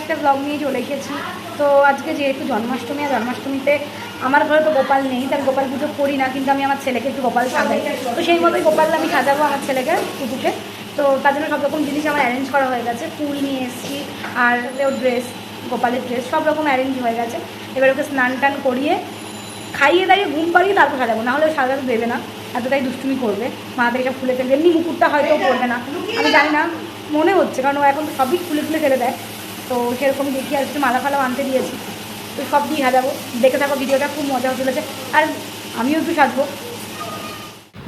একটা ব্লগ নিয়ে চলে এসেছি। তো আজকে যেহেতু জন্মাষ্টমী, আর জন্মাষ্টমীতে আমার ঘরে তো গোপাল নেই, তার গোপাল পুজো করি না, কিন্তু আমি আমার ছেলেকে একটু গোপাল সাজাই। তো সেই মতোই গোপাল আমি সাজাবো আমার ছেলেকে পুজোকে তো তার জন্য সব রকম জিনিস আমার অ্যারেঞ্জ করা হয়ে গেছে। ফুল নিয়ে এসেছি, আর ওর ড্রেস গোপালের ড্রেস সব রকম অ্যারেঞ্জ হয়ে গেছে। এবার ওকে স্নান টান করিয়ে খাইয়ে দাইয়ে ঘুম পাড়িয়ে তারপর সাজাবো। নাহলে সাজাতে দেবে না, এতটাই দুষ্টুমি করবে। থেকে সব খুলে ফেলবে। এমনি মুকুটটা হয়তো করবে না। আমি জানি না, মনে হচ্ছে, কারণ ও এখন সবই খুলে খুলে ফেলে দেয়। তো সেরকম দেখি আর একটু মালা ফালা আনতে দিয়েছি। তো সব দিয়ে সাজাবো। দেখে থাকো ভিডিওটা, খুব মজা চলেছে আর আমিও একটু সাজবো।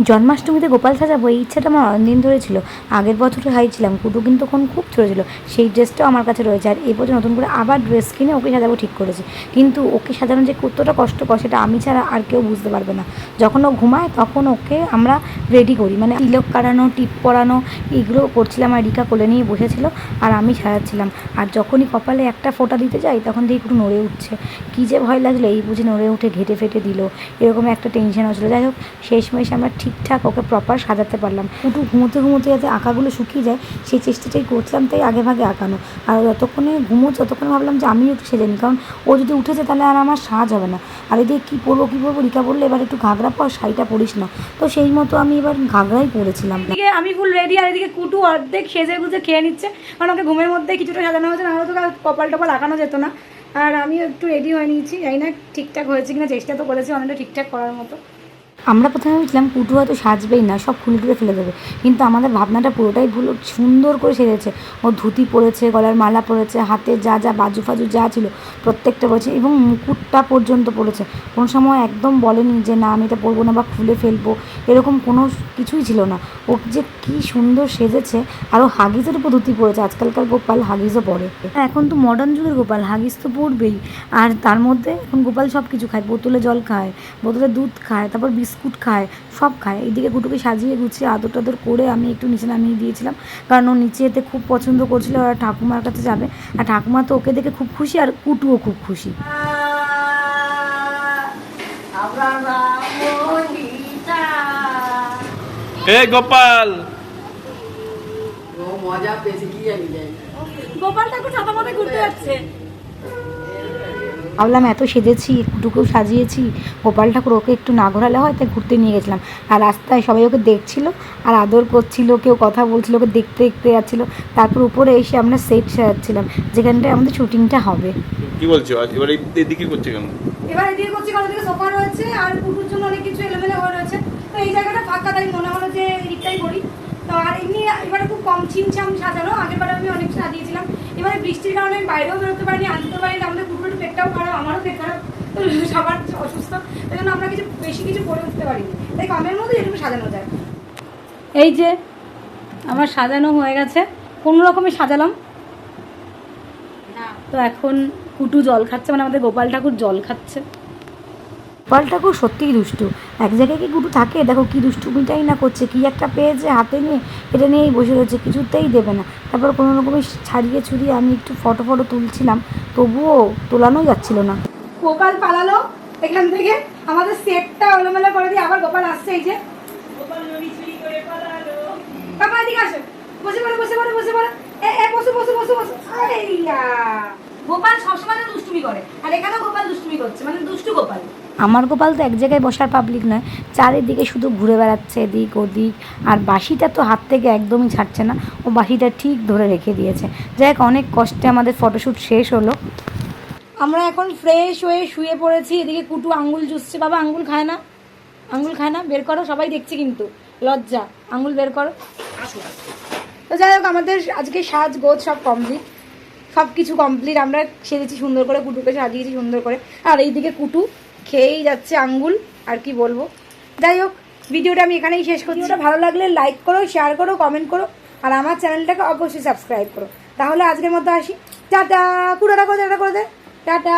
জন্মাষ্টমীতে গোপাল সাজাবো এই ইচ্ছাটা আমার অনেকদিন ধরে ছিল। আগের বছরে হাইছিলাম কুটু কিন্তু তখন খুব ছোটো ছিল। সেই ড্রেসটাও আমার কাছে রয়েছে আর এই বছর নতুন করে আবার ড্রেস কিনে ওকে সাজাবো ঠিক করেছি। কিন্তু ওকে সাজানো যে কতটা কষ্টকর সেটা আমি ছাড়া আর কেউ বুঝতে পারবে না। যখন ও ঘুমায় তখন ওকে আমরা রেডি করি। মানে তিলক কাটানো, টিপ পরানো, এগুলো করছিলাম আর রিকা কোলে নিয়ে বসেছিল আর আমি সাজাচ্ছিলাম। আর যখনই কপালে একটা ফোঁটা দিতে যাই তখন দেখি একটু নড়ে উঠছে। কী যে ভয় লাগল, এই বুঝে নড়ে উঠে ঘেটে ফেটে দিল। এরকম একটা টেনশন হচ্ছিল যাই হোক, শেষমেশ আমরা ঠিকঠাক ওকে প্রপার সাজাতে পারলাম। একটু ঘুমোতে ঘুমোতে যাতে আঁকাগুলো শুকিয়ে যায়, সেই চেষ্টাটাই করছিলাম, তাই আগে ভাগে আঁকানো। আর যতক্ষণে ঘুমোচ্ছে, ততক্ষণে ভাবলাম যে আমিও একটু সেজে নিই, কারণ ও যদি উঠেছে তাহলে আর আমার সাজ হবে না। আর এদিকে কী পরবো কী পরবো, রিকা বললে, এবার একটু ঘাগরা পর, শাড়িটা পরিস না। তো সেই মতো আমি এবার ঘাগরাই পরেছিলাম। আমি ফুল রেডি আর এদিকে কুটু অর্ধেক সেজে গুজে খেয়ে নিচ্ছে, কারণ ওকে ঘুমের মধ্যে কিছুটা সাজানো হয়েছে, না হলে তো কাল কপাল টপাল আঁকানো যেত না। আর আমিও একটু রেডি হয়ে নিয়েছি, জানি না ঠিকঠাক হয়েছে কিনা, চেষ্টা তো করেছি অনেকটা ঠিকঠাক করার মতো। আমরা প্রথমে ভেবেছিলাম কুটু হয়তো সাজবেই না, সব খুলে টুলে ফেলে দেবে। কিন্তু আমাদের ভাবনাটা পুরোটাই ভুল সুন্দর করে সেজেছে। ও ধুতি পরেছে, গলার মালা পরেছে, হাতে যা যা বাজু ফাজু যা ছিল, প্রত্যেকটা পরেছে এবং মুকুটটা পর্যন্ত পরেছে। কোনো সময় একদম বলেনি যে, না, আমি এটা পরবো না বা খুলে ফেলব। এরকম কোনো কিছুই ছিল না। ও যে কি সুন্দর সেজেছে, আর ও হাগিজের উপর ধুতি পরেছে। আজকালকার গোপাল হাগিজও পরে। এখন তো মডার্ন যুগের গোপাল, হাগিজ তো পরবেই। আর তার মধ্যে এখন গোপাল সব কিছু খায়, বোতলে জল খায়, বোতলে দুধ খায়, তারপর বিস্কুট খায় সব খায়। এইদিকে গুটুকে সাজিয়ে গুছিয়ে আদর টাদর করে আমি একটু নিচে নামিয়ে দিয়েছিলাম। কারণ ও নিচে এতে খুব পছন্দ করছিল আর ঠাকুমার কাছে যাবে। আর ঠাকুমা তো ওকে দেখে খুব খুশি আর কুটুও খুব খুশি। এ গোপাল! ও মজা পেয়েছে কি জানি গোপাল ঠাকুর ছাতা মাথায় ঘুরতে যাচ্ছে। ভাবলাম এত সেজেছি কুটুকেও সাজিয়েছি গোপাল ঠাকুর ওকে একটু না ঘোরালে হয় তাই ঘুরতে নিয়ে গেছিলাম। আর রাস্তায় সবাই ওকে দেখছিল আর আদর করছিল কেউ কথা বলছিল ওকে দেখতে দেখতে যাচ্ছিল। তারপর উপরে এসে আমরা সেট সাজাচ্ছিলাম যেখানটায় আমাদের শুটিংটা হবে। কি বলছো? আজ এবার এই- এদিকে করছে কেন? এবার এদিকে করছি কারণ এদিকে সোফা রয়েছে আর কুকুর জন্য অনেক কিছু এলোমেলো হয়ে রয়েছে। তো এই জায়গাটা ফাঁকা তাই মনে হলো যে এদিকটাই করি। তো আর এমনি এবারে খুব কম ছিমছাম সাজানো আগের বারে আমি অনেক সাজিয়েছিলাম। এবারে বৃষ্টির কারণে আমি বাইরেও বেরোতে পারিনি আনতে পারিনি আমাদের কুকুরের পেটটাও খারাপ আমারও পেট খারাপ সবার অসুস্থ তাই জন্য আমরা কিছু বেশি কিছু করে উঠতে পারিনি। তাই কমের মধ্যে এটুকু সাজানো যায়। এই যে আমার সাজানো হয়ে গেছে। কোনো রকমে সাজালাম? তো এখন কুটু জল খাচ্ছে মানে আমাদের গোপাল ঠাকুর জল খাচ্ছে। গোপাল ঠাকুর সত্যিই দুষ্টু। এক জায়গায় কি গুটু থাকে? দেখো কি দুষ্টুমিটাই না করছে কি একটা পেয়েছে হাতে নিয়ে এটা নিয়েই বসে রয়েছে কিছুতেই দেবে না। তারপর কোনো রকমে ছাড়িয়ে ছুড়িয়ে আমি একটু ফটো ফটো তুলছিলাম। তবুও তোলানো যাচ্ছিল না। গোপাল পালালো এখান থেকে আমাদের সেটটা এলোমেলো করে দিয়ে আবার গোপাল আসছে এই যে। বাবা এদিকে আসো। বসে পড়ো বসে পড়ো বসে পড়ো। এ এ বসো বসো বসো বসো। আরে গোপাল সবসময় দুষ্টুমি করে আর এখানেও গোপাল দুষ্টুমি করছে মানে দুষ্টু গোপাল। আমার গোপাল তো এক জায়গায় বসার পাবলিক নয়, চারিদিকে শুধু ঘুরে বেড়াচ্ছে এদিক ওদিক, আর বাঁশিটা তো হাত থেকে একদমই ছাড়ছে না, ও বাঁশিটা ঠিক ধরে রেখে দিয়েছে। যাই অনেক কষ্টে আমাদের ফটোশ্যুট শেষ হলো। আমরা এখন ফ্রেশ হয়ে শুয়ে পড়েছি, এদিকে কুটু আঙ্গুল চুষছে। বাবা, আঙ্গুল খায় না? আঙ্গুল খায় না? বের করো, সবাই দেখছে কিন্তু। লজ্জা। আঙ্গুল বের করো। তো যাই হোক, আমাদের আজকে সাজ গোজ সব কমপ্লিট সব কিছু কমপ্লিট আমরা সেজেছি সুন্দর করে, কুটুকে সাজিয়েছি সুন্দর করে। আর এইদিকে কুটু খেয়েই যাচ্ছে আঙ্গুল, আর কি বলব। যাই হোক, ভিডিওটা আমি এখানেই শেষ করছি। ওটা ভালো লাগলে লাইক করো শেয়ার করো কমেন্ট করো, আর আমার চ্যানেলটাকে অবশ্যই সাবস্ক্রাইব করো। তাহলে আজকের মতো আসি। টাটা কুড়াটা করে টাটা করে দে। টাটা।